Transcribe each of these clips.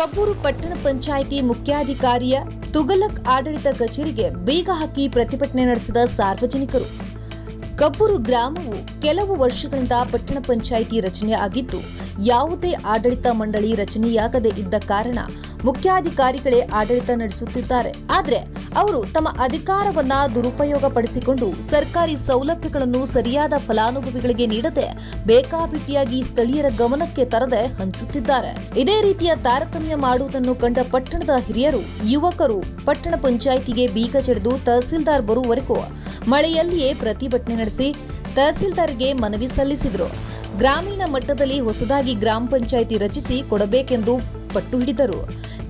ಕಬ್ಬೂರು ಪಟ್ಟಣ ಪಂಚಾಯಿತಿ ಮುಖ್ಯಾಧಿಕಾರಿಯ ತುಗಲಕ್ ಆಡಳಿತ ಕಚೇರಿಗೆ ಬೀಗ ಹಾಕಿ ಪ್ರತಿಭಟನೆ ನಡೆಸಿದ ಸಾರ್ವಜನಿಕರು. ಕಬ್ಬೂರು ಗ್ರಾಮವು ಕೆಲವು ವರ್ಷಗಳಿಂದ ಪಟ್ಟಣ ಪಂಚಾಯಿತಿ ರಚನೆ ಆಗಿದ್ದು ಯಾವುದೇ ಆಡಳಿತ ಮಂಡಳಿ ರಚನೆಯಾಗದೇ ಇದ್ದ ಕಾರಣ ಮುಖ್ಯಾಧಿಕಾರಿಗಳೇ ಆಡಳಿತ ನಡೆಸುತ್ತಿದ್ದಾರೆ. ಆದರೆ ಅವರು ತಮ್ಮ ಅಧಿಕಾರವನ್ನ ದುರುಪಯೋಗ ಪಡಿಸಿಕೊಂಡು ಸರ್ಕಾರಿ ಸೌಲಭ್ಯಗಳನ್ನು ಸರಿಯಾದ ಫಲಾನುಭವಿಗಳಿಗೆ ನೀಡದೆ ಬೇಕಾಬಿಟ್ಟಿಯಾಗಿ ಸ್ಥಳೀಯರ ಗಮನಕ್ಕೆ ತರದೆ ಹಂಚುತ್ತಿದ್ದಾರೆ. ಇದೇ ರೀತಿಯ ತಾರತಮ್ಯ ಮಾಡುವುದನ್ನು ಕಂಡ ಪಟ್ಟಣದ ಹಿರಿಯರು, ಯುವಕರು ಪಟ್ಟಣ ಪಂಚಾಯಿತಿಗೆ ಬೀಗ ಜಡಿದು ತಹಸೀಲ್ದಾರ್ ಬರುವವರೆಗೂ ಮಳೆಯಲ್ಲಿಯೇ ಪ್ರತಿಭಟನೆ ನಡೆಸಿ ತಹಸೀಲ್ದಾರ್ಗೆ ಮನವಿ ಸಲ್ಲಿಸಿದರು. ಗ್ರಾಮೀಣ ಮಟ್ಟದಲ್ಲಿ ಹೊಸದಾಗಿ ಗ್ರಾಮ ಪಂಚಾಯಿತಿ ರಚಿಸಿ ಕೊಡಬೇಕೆಂದು ಪಟ್ಟು ಹಿಡಿದರು.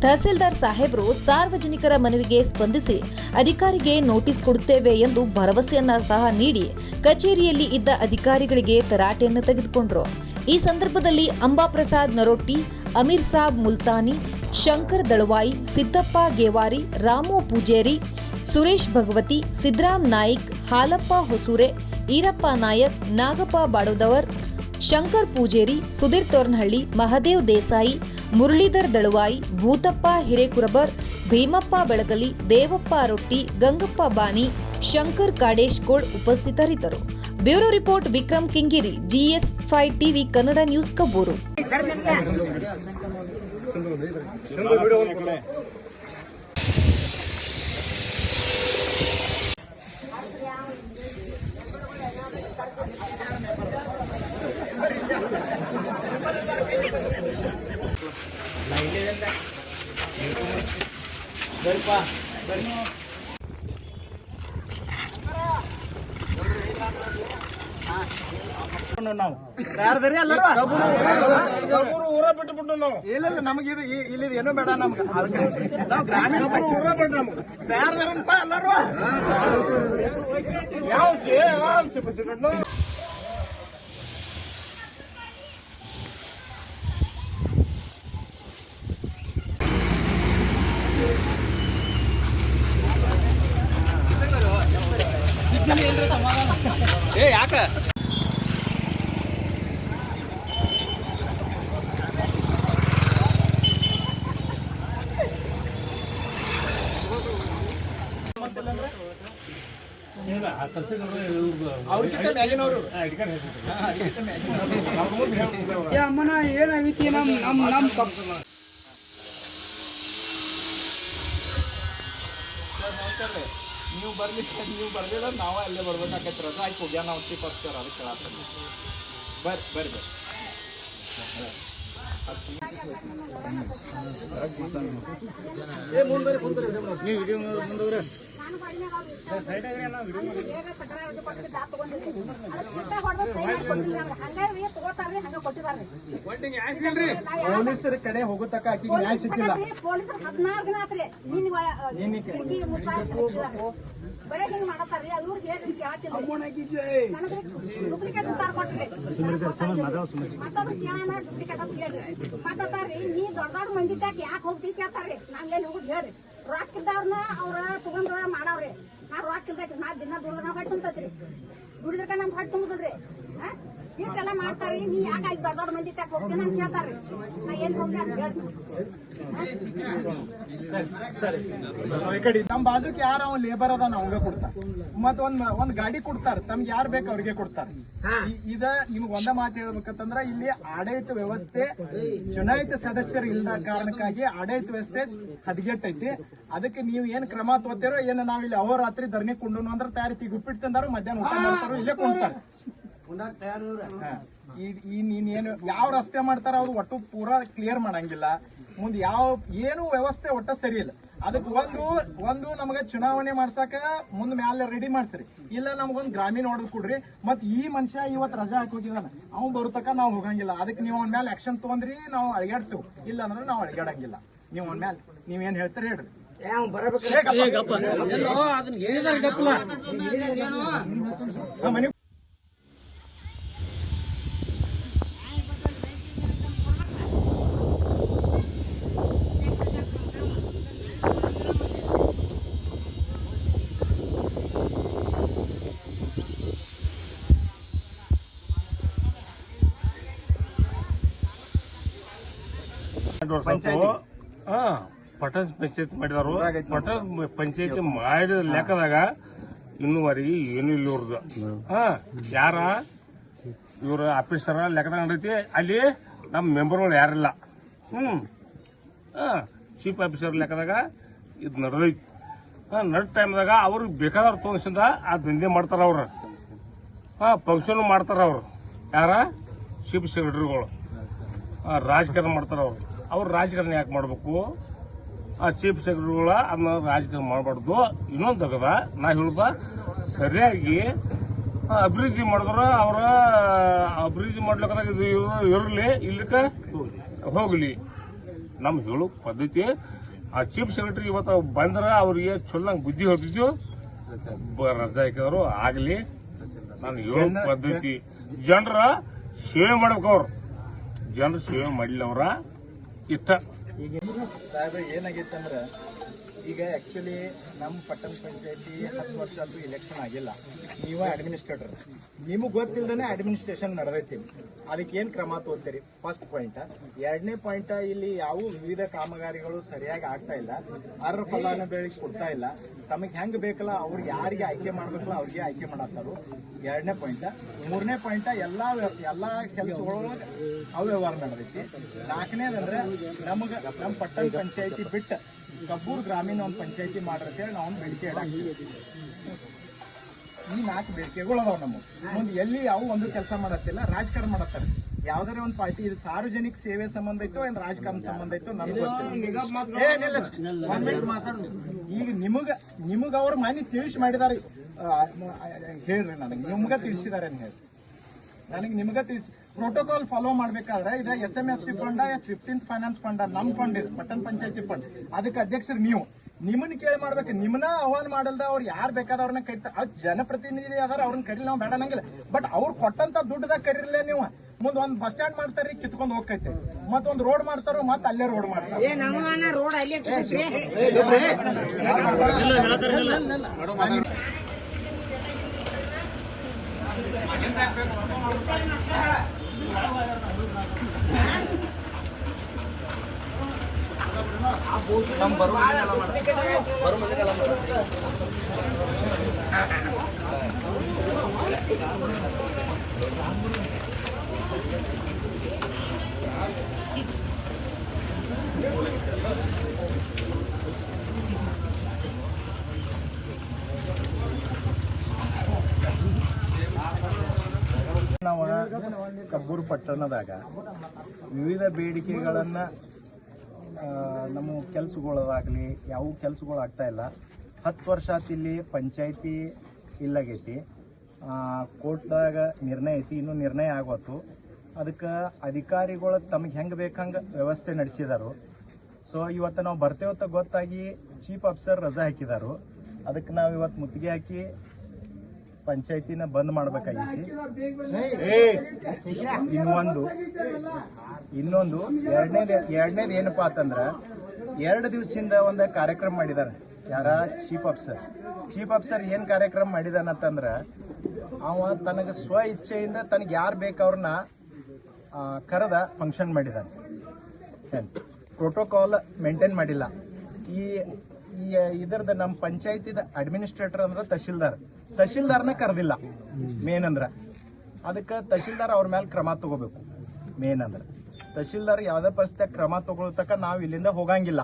ತಹಸೀಲ್ದಾರ್ ಸಾಹೇಬರು ಸಾರ್ವಜನಿಕರ ಮನವಿಗೆ ಸ್ಪಂದಿಸಿ ಅಧಿಕಾರಿಗೆ ನೋಟಿಸ್ ಕೊಡುತ್ತೇವೆ ಎಂದು ಭರವಸೆಯನ್ನ ಸಹ ನೀಡಿ ಕಚೇರಿಯಲ್ಲಿ ಇದ್ದ ಅಧಿಕಾರಿಗಳಿಗೆ ತರಾಟೆಯನ್ನು ತೆಗೆದುಕೊಂಡರು. ಈ ಸಂದರ್ಭದಲ್ಲಿ ಅಂಬಾಪ್ರಸಾದ್ ನರೋಟಿ ಅಮೀರ್ ಸಾಬ್ ಮುಲ್ತಾನಿ, ಶಂಕರ್ ದಳವಾಯಿ, ಸಿದ್ದಪ್ಪ ಗೇವಾರಿ, ರಾಮು ಪೂಜೇರಿ, ಸುರೇಶ್ ಭಗವತಿ ಸಿದ್ದರಾಮ್ ನಾಯ್ಕ್, ಹಾಲಪ್ಪ ಹೊಸೂರೆ, ಈರಪ್ಪ ನಾಯಕ್, ನಾಗಪ್ಪ ಬಾಡೋದವರ್ ಶಂಕರ್ ಪೂಜೇರಿ ಸುಧೀರ್ ತೋರ್ನಹಳ್ಳಿ ಮಹದೇವ್ ದೇಸಾಯಿ ಮುರಳೀಧರ್ ದಳವಾಯಿ ಭೂತಪ್ಪ ಹಿರೇಕುರಬರ್ ಭೀಮಪ್ಪ ಬೆಳಗಲಿ ದೇವಪ್ಪ ರೊಟ್ಟಿ ಗಂಗಪ್ಪ ಬಾನಿ ಶಂಕರ್ ಕಾಡೇಶ್ಕೋಳ್ ಉಪಸ್ಥಿತರಿದ್ದರು bureau report Vikram Kingiri GS five TV Kannada news Kabbur ನಾವು ಯಾರ್ದರಿ ಎಲ್ಲರೂ ಕಬ್ಬೂರು ಊರ ಬಿಟ್ಬಿಟ್ಟು ನಾವು ಇಲ್ಲ ಇಲ್ಲ ನಮಗೆ ಇದು ಈ- ಇಲ್ಲಿ ಏನೂ ಬೇಡ ನಮ್ಗೆ ಅದಕ್ಕೆ ನಾವು ಗ್ರಾಮೀಣ ಊರ ಬಿಟ್ಟು ನಮ್ಗೆ ಯಾರ್ದಾರಪ್ಪ ಎಲ್ಲರೂ ಯಾವ ಅಮ್ಮನ ಏನಾಗೈತಿ ನಮ್ ನಮ್ ನಮ್ ಕಪ್ ನೀವು ಬರ್ಲಿ ನೀವು ಬರ್ಲಿಲ್ಲ ನಾವ ಅಲ್ಲೇ ಬರ್ಬೇಕಾಗತ್ತೆ ರಜಾ ಆಯ್ತು ಹೋಗ್ಯ ನಾವು ಚೀಫ್ ಆಫೀಸರ್ ಅದಕ್ಕೆ ಬರ್ರಿ ಬರ್ರಿ. ಪೊಲೀಸರ ಕಡೆ ಹೋಗೋತಕ್ಕ ಆಕಿಗೆ ನ್ಯಾಯ ಸಿಕ್ಕಿಲ್ಲ ಪೊಲೀಸರು ಹದಿನಾರು ದಿನ ಆತ್ರಿ ನಿನ್ ನಿನ್ನಿಕ್ಕೆ. ಬರೇ ಹಿಂಗ್ ಮಾಡತ್ತಾರ್ರಿ ಅವ್ರಿಗೆ ಹೇಳ್ರಿ ಕೇಳತ್ತಿಲ್ಲ ನನಗೆ ಡೂಪ್ಲಿಕೇಟ್ ಉತ್ತಾರ ಕೊಟ್ರಿ ಮತ್ತೊಬ್ರು ಕೇಳೋಣ ಡೂಪ್ಲಿಕೇಟ್ ಅಂತ ಹೇಳ್ರಿ ಮತ್ತಾರ್ರಿ ನೀ ದೊಡ್ಡ ದೊಡ್ಡ ಮಂದಿದ್ದಾಗ ಯಾಕೆ ಹೋಗ್ತಿ ಕೇಳ್ತಾರ್ರಿ. ಎಲ್ಲಿ ಹೋಗುದ್ ಹೇಳ್ರಿ. ರೊಕ್ಕ ಇದ್ದವ್ರನ್ನ ಅವ್ರ ತಗೊಂಡ್ರ ಮಾಡವ್ರಿ. ನಾ ರೊಕ್ಕ ಇಲ್ದೈತಿ ನಾ ದಿನ ದುಡ್ದ ಹೊಟ್ಟೆ ತುಂಬತೈತ್ರಿ. ದುಡಿದ್ರಕ ನನ್ ಹೊಟ್ಟೆ ತುಂಬುದಲ್ರಿ ಇಷ್ಟೆಲ್ಲ ಮಾಡ್ತಾರೆ. ನೀ ಯಾಕೆ ಅಲ್ಲಿ ದೊಡ್ಡ ದೊಡ್ಡ ಮಂದಿ ತಾಕ ಹೋಗ್ತೀನಿ ಅಂತ ನಾ ಏನ್ ಅಂತ ಹೇಳ್ತೀನಿ. ಬಾಜುಕ್ ಯಾರ ಅವ ಲೇಬರ್ ಅದ ಅವಂಗ ಕೊಡ್ತಾರ. ಮತ್ ಒಂದ್ ಒಂದ್ ಗಾಡಿ ಕೊಡ್ತಾರ. ತಮ್ಗೆ ಯಾರ್ ಬೇಕು ಅವ್ರಿಗೆ ಕೊಡ್ತಾರ. ಇದ ನಿಮ್ಗೆ ಒಂದ ಮಾತು ಹೇಳ್ಬೇಕಂತಂದ್ರ ಇಲ್ಲಿ ಆಡಳಿತ ವ್ಯವಸ್ಥೆ ಚುನಾಯಿತ ಸದಸ್ಯರು ಇಲ್ಲದ ಕಾರಣಕ್ಕಾಗಿ ಆಡಳಿತ ವ್ಯವಸ್ಥೆ ಹದಗೆಟ್ಟೈತಿ. ಅದಕ್ಕೆ ನೀವು ಏನ್ ಕ್ರಮ ತೋತಿರೋ ಏನ್ ನಾವ್ ಇಲ್ಲಿ ಅವರಾತ್ರಿ ಧರಣಿ ಕುಂಡು ಅಂದ್ರ ತಯಾರಿ ಉಪ್ಪಿಟ್ಟು ತಂದಾರು ಮಧ್ಯಾಹ್ನ ಊಟ ಮಾಡ್ತಾರೋ ಇಲ್ಲೇ ಕುಂತಾರ ಹಾ. ಈ- ಈ ಏನು ಯಾವ ರಸ್ತೆ ಮಾಡ್ತಾರ ಅವ್ರು ಒಟ್ಟು ಪೂರಾ ಕ್ಲಿಯರ್ ಮಾಡಂಗಿಲ್ಲ ಮುಂದ್ ಯಾವ ಏನು ವ್ಯವಸ್ಥೆ ಒಟ್ಟ ಸರಿ ಇಲ್ಲ ಅದಕ್ಕೆ ಒಂದು ಒಂದು ನಮಗ ಚುನಾವಣೆ ಮಾಡ್ಸಾಕ ಮುಂದ್ ಮ್ಯಾಲೆ ರೆಡಿ ಮಾಡ್ಸ್ರಿ ಇಲ್ಲ ನಮ್ಗೊಂದು ಗ್ರಾಮೀಣ ಹೊಡೆದ್ ಕೊಡ್ರಿ ಮತ್ ಈ ಮನುಷ್ಯ ಇವತ್ ರಜಾ ಹಾಕೋಗಿದಾನ ಅವ್ ಅವ್ನ್ ಬರುತಕ ನಾವ್ ಹೋಗಂಗಿಲ್ಲ ಅದಕ್ಕೆ ನೀವ್ ಅವ್ನ ಮೇಲೆ ಆಕ್ಷನ್ ತಗೊಂಡ್ರಿ ನಾವು ಅಳಿಗಾಡ್ತೀವಿ ಇಲ್ಲ ಅಂದ್ರೆ ನಾವ್ ಅಳಿಗಾಡಂಗಿಲ್ಲ ನೀವು ಅವ್ನ ಮೇಲೆ ನೀವೇನ್ ಹೇಳ್ತೀರಿ ಹೇಳ್ರಿ ಮನೆ ವರ್ಷ ಪಂಚಾಯ್ತಿ. ಹಾ ಪಟ್ಟಣ ಪಂಚಾಯತ್ ಮಾಡಿದಾರು ಪಟ್ಟಣ ಪಂಚಾಯತಿ ಮಾಡಿದ ಲೆಕ್ಕದಾಗ ಇನ್ನೂವರೆಗೆ ಏನು ಇಲ್ಲ ಇವ್ರದ್ದು. ಹಾ ಯಾರ? ಇವ್ರ ಆಫೀಸರ ಲೆಕ್ಕದಾಗ ನಡೈತಿ. ಅಲ್ಲಿ ನಮ್ಮ ಮೆಂಬರ್ಗಳು ಯಾರಿಲ್ಲ. ಹ್ಮ್. ಹಾ ಚೀಫ್ ಆಫೀಸರ್ ಲೆಕ್ಕದಾಗ ಇದು ನಡೆದೈತಿ. ನಡ ನಡ್ ಟೈಮ್ದಾಗ ಅವ್ರಿಗೆ ಬೇಕಾದವ್ರ ತೋರಿಸಿಂದ ಆ ದಂಧೆ ಮಾಡ್ತಾರ ಅವ್ರ. ಹಾ ಫಂಕ್ಷನ್ ಮಾಡ್ತಾರ ಅವ್ರು. ಯಾರ? ಚೀಫ್ ಸೆಕ್ರೆಟರಿಗಳು ರಾಜಕಾರಣ ಮಾಡ್ತಾರ ಅವ್ರು. ಅವ್ರು ರಾಜಕಾರಣ ಯಾಕೆ ಮಾಡ್ಬೇಕು? ಆ ಚೀಫ್ ಸೆಕ್ರೆಟರಿಗಳ ಅದನ್ನ ರಾಜಕಾರಣ ಮಾಡಬಾರ್ದು. ಇನ್ನೊಂದು ತಗದ ನಾ ಹೇಳ್ದ ಸರಿಯಾಗಿ ಅಭಿವೃದ್ಧಿ ಮಾಡಿದ್ರ ಅವರ ಅಭಿವೃದ್ಧಿ ಮಾಡ್ಲಿಕ್ಕದಾಗ ಇದು ಇರಲಿ ಇಲ್ಲಕ್ಕೆ ಹೋಗ್ಲಿ. ನಮ್ ಹೇಳು ಪದ್ಧತಿ ಆ ಚೀಫ್ ಸೆಕ್ರೆಟರಿ ಇವತ್ತು ಬಂದ್ರ ಅವ್ರಿಗೆ ಚೊಲ್ಲಂಗ್ ಬುದ್ಧಿ ಹೇಳ್ತಿದ್ವು. ಬ- ರಜಾ ಹಾಕಿದ್ರು ಆಗ್ಲಿ. ನಾನು ಹೇಳೋ ಪದ್ಧತಿ. ಜನರ ಸೇವೆ ಮಾಡ್ಬೇಕು ಅವ್ರು. ಜನರ ಸೇವೆ ಮಾಡಿಲ್ಲ ಅವ್ರ. ಇಷ್ಟ ಸಾಹೇಬ್ರೆ ಏನಾಗೈತೆ ಅಂದ್ರೆ ಈಗ ಆ್ಯಕ್ಚುಲಿ ನಮ್ಮ ಪಟ್ಟಣ ಪಂಚಾಯತಿ ಹತ್ತು ವರ್ಷ ಅಂತೂ ಇಲೆಕ್ಷನ್ ಆಗಿಲ್ಲ. ನೀವು ಅಡ್ಮಿನಿಸ್ಟ್ರೇಟರ್ ನಿಮಗೆ ಗೊತ್ತಿಲ್ಲದೇ ಅಡ್ಮಿನಿಸ್ಟ್ರೇಷನ್ ನಡೆದೈತಿ. ಅದಕ್ಕೆ ಏನು ಕ್ರಮ ತೋರ್ತೀರಿ ಫಸ್ಟ್ ಪಾಯಿಂಟ್ ಎರಡನೇ ಪಾಯಿಂಟ್ ಇಲ್ಲಿ ಯಾವ ವಿವಿಧ ಕಾಮಗಾರಿಗಳು ಸರಿಯಾಗಿ ಆಗ್ತಾ ಇಲ್ಲ. ಅರ್ಹ ಫಲಾನುಭವಿಗಳಿಗೆ ಕೊಡ್ತಾ ಇಲ್ಲ. ತಮಗೆ ಹೆಂಗೆ ಬೇಕಲ್ಲ ಅವ್ರಿಗೆ ಯಾರಿಗೆ ಆಯ್ಕೆ ಮಾಡ್ಬೇಕಲ್ಲ, ಅವ್ರಿಗೆ ಆಯ್ಕೆ ಮಾಡತ್ತಾರು ಎರಡನೇ ಪಾಯಿಂಟ್ ಮೂರನೇ ಪಾಯಿಂಟ್ ಎಲ್ಲ ಎಲ್ಲ ಎಲ್ಲಾ ಕೆಲಸಗಳು ಅವ್ಯವಹಾರ ನಡೆದೈತಿ. ನಾಲ್ಕನೇದಂದ್ರೆ ನಮಗೆ ನಮ್ಮ ಪಟ್ಟಣ ಪಂಚಾಯತಿ ಬಿಟ್ಟು ಕಬ್ಬೂರ್ ಗ್ರಾಮೀಣ ಒಂದು ಪಂಚಾಯತಿ ಮಾಡ್ರತೇಳಿ ನಾವು ಒಂದು ಬೇಡಿಕೆ ಇಡಾಕ್ತೀವಿ ಈ ನಾಲ್ಕು ಬೇಡಿಕೆಗಳು ಅದಾವ ನಮ್ಮ ಮುಂದೆ ಎಲ್ಲಿ ಯಾವ ಒಂದು ಕೆಲಸ ಮಾಡತ್ತಿಲ್ಲ ರಾಜಕಾರಣ ಮಾಡತ್ತಾರೆ. ಯಾವ್ದಾರ ಒಂದು ಪಾರ್ಟಿ ಇದು ಸಾರ್ವಜನಿಕ ಸೇವೆ ಸಂಬಂಧ ಇತ್ತು ಏನ್ ರಾಜಕಾರಣ ಸಂಬಂಧ ಇತ್ತು ನನಗೆ ಈಗ ನಿಮಗ ನಿಮಗ ಅವ್ರ ಮನೆ ತಿಳಿಸಿ ಮಾಡಿದಾರೆ. ಹೇಳ್ರಿ ನನಗೆ. ನಿಮ್ಗ ತಿಳಿಸಿದಾರೆ ಅಂತ ಹೇಳಿ ನನಗೆ ನಿಮಗೆ ತಿಳಿಸಿ ಪ್ರೋಟೋಕಾಲ್ ಫಾಲೋ ಮಾಡ್ಬೇಕಾದ್ರೆ ಇದು S M F C fund fifteenth finance fund ನಮ್ ಫಂಡ್ ಇದು ಪಟ್ಟಣ ಪಂಚಾಯತಿ ಫಂಡ್ ಅದಕ್ಕೆ ಅಧ್ಯಕ್ಷರು ನೀವು ನಿಮ್ಮನ್ನ ಕೇಳಿ ಮಾಡ್ಬೇಕು ನಿಮ್ಮನ್ನ ಆಹ್ವಾನ ಮಾಡಲ್ದ ಅವ್ರು ಯಾರು ಬೇಕಾದವ್ರನ್ನ ಕರಿತಾರೆ ಆ ಜನಪ್ರತಿನಿಧಿ ಅದಾರ ಅವ್ರನ್ನ ಕರೀಲಿ ನಾವು ಬೇಡ ನಂಗಿಲ್ಲ ಬಟ್ ಅವ್ರು ಕೊಟ್ಟಂತ ದುಡ್ಡದಾಗ ಕರೀರ್ಲೇ ನೀವು ಮುಂದ್ ಒಂದ್ ಬಸ್ ಸ್ಟ್ಯಾಂಡ್ ಮಾಡ್ತಾರ್ರಿ ಕಿತ್ಕೊಂಡ್ ಹೋಗ್ತೈತೆ ಮತ್ತೊಂದ್ ರೋಡ್ ಮಾಡ್ತಾರೋ ಮತ್ ಅಲ್ಲೇ ರೋಡ್ ಮಾಡ್ತಾರೆ ನಮಗನ ರೋಡ್ ಅಲ್ಲಿ ನಾವು ಕಬ್ಬೂರು ಪಟ್ಟಣದಾಗ ವಿವಿಧ ಬೇಡಿಕೆಗಳನ್ನ ನಮ್ಮ ಕೆಲಸಗಳಾಗಲಿ ಯಾವ ಕೆಲಸಗಳು ಆಗ್ತಾ ಇಲ್ಲ. ಹತ್ತು ವರ್ಷ ಆತು ಇಲ್ಲಿ ಪಂಚಾಯತಿ ಇಲ್ಲಾಗೈತಿ. ಕೋರ್ಟ್ದಾಗ ನಿರ್ಣಯ ಐತಿ, ಇನ್ನೂ ನಿರ್ಣಯ ಆಗೋತು. ಅದಕ್ಕೆ ಅಧಿಕಾರಿಗಳು ತಮಗೆ ಹೆಂಗೆ ಬೇಕಂಗೆ ವ್ಯವಸ್ಥೆ ನಡೆಸಿದಾರು. ಸೊ ಇವತ್ತು ನಾವು ಬರ್ತೇವತ್ತ ಗೊತ್ತಾಗಿ ಚೀಫ್ ಆಫೀಸರ್ ರಜಾ ಹಾಕಿದಾರು. ಅದಕ್ಕೆ ನಾವು ಇವತ್ತು ಮುತ್ತಿಗೆ ಹಾಕಿ ಪಂಚಾಯತಿನ ಬಂದ್ ಮಾಡ್ಬೇಕಾಗೈತಿ. ಏ ಇನ್ನೊಂದು ಇನ್ನೊಂದು ಎರಡನೇದು ಎರಡನೇದು ಏನಪ್ಪಾ ಅಂತಂದ್ರ ಎರಡು ದಿವಸದಿಂದ ಒಂದು ಕಾರ್ಯಕ್ರಮ ಮಾಡಿದಾರೆ. ಯಾರ? ಚೀಫ್ ಆಫೀಸರ್ ಚೀಫ್ ಆಫೀಸರ್ ಏನ್ ಕಾರ್ಯಕ್ರಮ ಮಾಡಿದಾನಂತಂದ್ರ ಅವ ತನಗ ಸ್ವ ಇಚ್ಛೆಯಿಂದ ತನಗೆ ಯಾರು ಬೇಕು ಅವ್ರನ್ನ ಕರೆದ ಫಂಕ್ಷನ್ ಮಾಡಿದಾನೆ. ಪ್ರೋಟೋಕಾಲ್ ಮೇಂಟೈನ್ ಮಾಡಿಲ್ಲ. ಈ ಈ ಇದರದ ನಮ್ಮ ಪಂಚಾಯತಿದ ಅಡ್ಮಿನಿಸ್ಟ್ರೇಟರ್ ಅಂದ್ರೆ ತಹಶೀಲ್ದಾರ್. ತಹಶೀಲ್ದಾರ್ನ ಕರೆದಿಲ್ಲ ಮೇನ್ ಅಂದ್ರ. ಅದಕ್ಕೆ ತಹಶೀಲ್ದಾರ್ ಅವ್ರ ಮೇಲೆ ಕ್ರಮ ತಗೋಬೇಕು ಮೇನ್ ಅಂದ್ರ. ತಹಶೀಲ್ದಾರ್ ಯಾವ್ದೇ ಪರಿಸ್ಥಿತಿಯಾಗ ಕ್ರಮ ತಗೊಳ್ತಕ್ಕ ನಾವು ಇಲ್ಲಿಂದ ಹೋಗಂಗಿಲ್ಲ.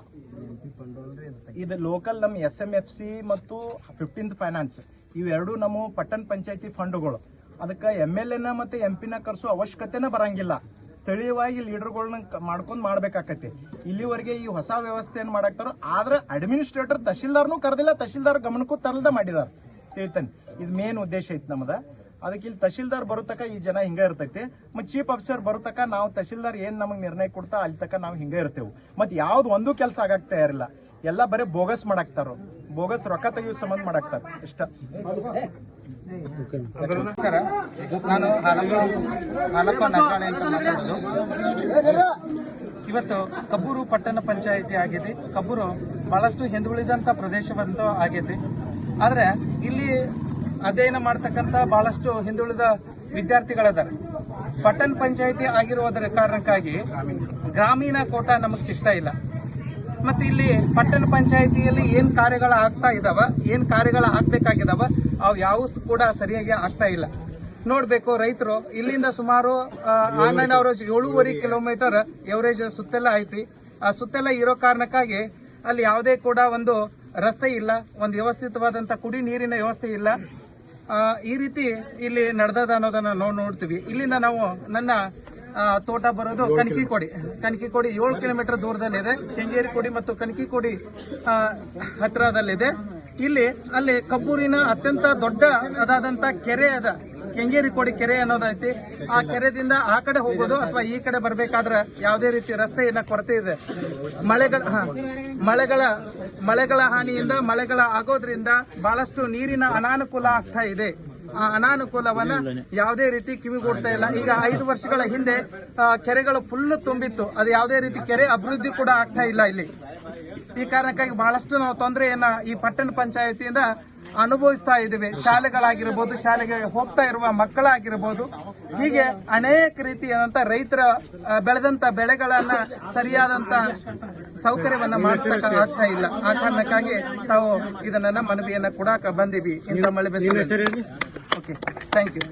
ಇದು ಲೋಕಲ್ ನಮ್ಮ ಎಸ್ ಎಂ ಎಫ್ ಸಿ ಮತ್ತು ಫಿಫ್ಟೀನ್ತ್ ಫೈನಾನ್ಸ್ ಇವೆರಡು ನಮ್ಮ ಪಟ್ಟಣ ಪಂಚಾಯತಿ ಫಂಡ್ಗಳು ಅದಕ್ಕೆ ಎಂ ಎಲ್ ಎನ ಮತ್ತೆ ಎಂ ಪಿನ ಕರ್ಸೋ ಅವಶ್ಯಕತೆನ ಬರಂಗಿಲ್ಲ. ಸ್ಥಳೀಯವಾಗಿ ಲೀಡರ್ಗಳನ್ನ ಮಾಡ್ಕೊಂಡು ಮಾಡ್ಬೇಕಾಕತಿ ಇಲ್ಲಿವರೆಗೆ ಈ ಹೊಸ ವ್ಯವಸ್ಥೆಯನ್ನು ಮಾಡಾಕ್ತಾರೋ, ಆದ್ರೆ ಅಡ್ಮಿನಿಸ್ಟ್ರೇಟರ್ ತಹಶೀಲ್ದಾರ್ನು ಕರೆದಿಲ್ಲ, ತಹಶೀಲ್ದಾರ್ ಗಮನಕ್ಕೂ ತರಲ್ದ ಮಾಡಿದಾರ. ತಿಳ್ತಾನೆ ಇದು ಮೇನ್ ಉದ್ದೇಶ ಐತಿ ನಮ್ದ. ಅದಕ್ಕೆ ಇಲ್ಲಿ ತಹಶೀಲ್ದಾರ್ ಬರುತ್ತಕ ಈ ಜನ ಹಿಂಗ ಇರ್ತೈತಿ. ಮತ್ ಚೀಫ್ ಆಫೀಸರ್ ಬರುತ್ತಕ ನಾವು ತಹಶೀಲ್ದಾರ್ ಏನ್ ನಮಗ್ ನಿರ್ಣಯ ಕೊಡ್ತಾ ಅಲ್ಲಿ ತಕ ನಾವು ಹಿಂಗ ಇರ್ತೇವೆ. ಮತ್ ಯಾವ್ದು ಒಂದು ಕೆಲಸ ಆಗಾಕ್ ತಯಾರಿಲ್ಲ. ಎಲ್ಲ ಬರೀ ಬೋಗಸ್ ಮಾಡಾಕ್ತಾರ ಬೋಗಸ್ ರೊಕ್ಕ ತೆಗೆಯೋ ಸಂಬಂಧ ಮಾಡಾಕ್ತಾರ. ಇಷ್ಟ. ನಾನು ಇವತ್ತು ಕಬ್ಬೂರು ಪಟ್ಟಣ ಪಂಚಾಯಿತಿ ಆಗಿದೆ. ಕಬ್ಬೂರು ಬಹಳಷ್ಟು ಹಿಂದುಳಿದಂತ ಪ್ರದೇಶವಂತೂ ಆಗೈತಿ ಆದ್ರೆ ಇಲ್ಲಿ ಅಧ್ಯಯನ ಮಾಡ್ತಕ್ಕಂತ ಬಹಳಷ್ಟು ಹಿಂದುಳಿದ ವಿದ್ಯಾರ್ಥಿಗಳಿದ್ದಾರೆ ಪಟ್ಟಣ ಪಂಚಾಯಿತಿ ಆಗಿರುವುದರ ಕಾರಣಕ್ಕಾಗಿ ಗ್ರಾಮೀಣ ಕೋಟ ನಮಗೆ ಸಿಗ್ತಾ ಇಲ್ಲ. ಮತ್ತೆ ಇಲ್ಲಿ ಪಟ್ಟಣ ಪಂಚಾಯಿತಿಯಲ್ಲಿ ಏನ್ ಕಾರ್ಯಗಳು ಆಗ್ತಾ ಇದಾವ, ಏನ್ ಕಾರ್ಯಗಳು ಆಗ್ಬೇಕಾಗಿದಾವ, ಅವು ಯಾವ ಕೂಡ ಸರಿಯಾಗಿ ಆಗ್ತಾ ಇಲ್ಲ. ನೋಡ್ಬೇಕು ರೈತರು, ಇಲ್ಲಿಂದ ಸುಮಾರು ಆನ್ಲೈನ್ ಅವರೇಜ್ ಏಳುವರೆ ಕಿಲೋಮೀಟರ್ ಎವರೇಜ್ ಸುತ್ತೆಲ್ಲ ಐತಿ. ಆ ಸುತ್ತೆಲ್ಲ ಇರೋ ಕಾರಣಕ್ಕಾಗಿ ಅಲ್ಲಿ ಯಾವುದೇ ಕೂಡ ಒಂದು ರಸ್ತೆ ಇಲ್ಲ ಒಂದು ವ್ಯವಸ್ಥಿತವಾದಂಥ ಕುಡಿ ನೀರಿನ ವ್ಯವಸ್ಥೆ ಇಲ್ಲ. ಈ ರೀತಿ ಇಲ್ಲಿ ನಡೆದದ ಅನ್ನೋದನ್ನ ನಾವು ನೋಡ್ತೀವಿ. ಇಲ್ಲಿಂದ ನಾವು ನನ್ನ ತೋಟ ಬರೋದು ಕನಕಿಕೋಡಿ ಕನಕಿಕೋಡಿ ಏಳು ಕಿಲೋಮೀಟರ್ ದೂರದಲ್ಲಿದೆ. ಕೆಂಗೇರಿ ಕೋಡಿ ಮತ್ತು ಕನಕಿಕೋಡಿ ಕೊಡಿ ಹತ್ತಿರದಲ್ಲಿದೆ ಇಲ್ಲಿ ಅಲ್ಲಿ ಕಬ್ಬೂರಿನ ಅತ್ಯಂತ ದೊಡ್ಡ ಅದಾದಂತ ಕೆರೆ ಅದ. ಕೆಂಗೇರಿ ಕೋಡಿ ಕೆರೆ ಅನ್ನೋದೈತಿ. ಆ ಕೆರೆದಿಂದ ಆ ಕಡೆ ಹೋಗೋದು ಅಥವಾ ಈ ಕಡೆ ಬರ್ಬೇಕಾದ್ರೆ ಯಾವುದೇ ರೀತಿ ರಸ್ತೆಯನ್ನ ಕೊರತೆ ಇದೆ. ಮಳೆಗಳ ಮಳೆಗಳ ಮಳೆಗಳ ಹಾನಿಯಿಂದ ಮಳೆಗಳ ಆಗೋದ್ರಿಂದ ಬಹಳಷ್ಟು ನೀರಿನ ಅನಾನುಕೂಲ ಆಗ್ತಾ ಇದೆ. ಅನಾನುಕೂಲವನ್ನ ಯಾವುದೇ ರೀತಿ ಕಿವಿಗೂಡ್ತಾ ಇಲ್ಲ. ಈಗ ಐದು ವರ್ಷಗಳ ಹಿಂದೆ ಕೆರೆಗಳು ಫುಲ್ ತುಂಬಿತ್ತು. ಅದು ಯಾವುದೇ ರೀತಿ ಕೆರೆ ಅಭಿವೃದ್ಧಿ ಕೂಡ ಆಗ್ತಾ ಇಲ್ಲ ಇಲ್ಲಿ. ಈ ಕಾರಣಕ್ಕಾಗಿ ಬಹಳಷ್ಟು ನಾವು ತೊಂದರೆಯನ್ನ ಈ ಪಟ್ಟಣ ಪಂಚಾಯತಿಯಿಂದ ಅನುಭವಿಸ್ತಾ ಇದ್ದೀವಿ. ಶಾಲೆಗಳಾಗಿರ್ಬೋದು ಶಾಲೆಗೆ ಹೋಗ್ತಾ ಇರುವ ಮಕ್ಕಳಾಗಿರ್ಬೋದು. ಹೀಗೆ ಅನೇಕ ರೀತಿಯಾದಂತ ರೈತರ ಬೆಳೆದಂತ ಬೆಳೆಗಳನ್ನ ಸರಿಯಾದಂತ ಸೌಕರ್ಯವನ್ನ ಮಾಡಿಸಕ ಆಗ್ತಾ ಇಲ್ಲ. ಆ ಕಾರಣಕ್ಕಾಗಿ ತಾವು ಇದನ್ನ ಮನವಿಯನ್ನ ಕೊಡಾಕ ಬಂದಿವಿ. ಇಂಥ ಮಳೆ ಓಕೆ ಥ್ಯಾಂಕ್ ಯು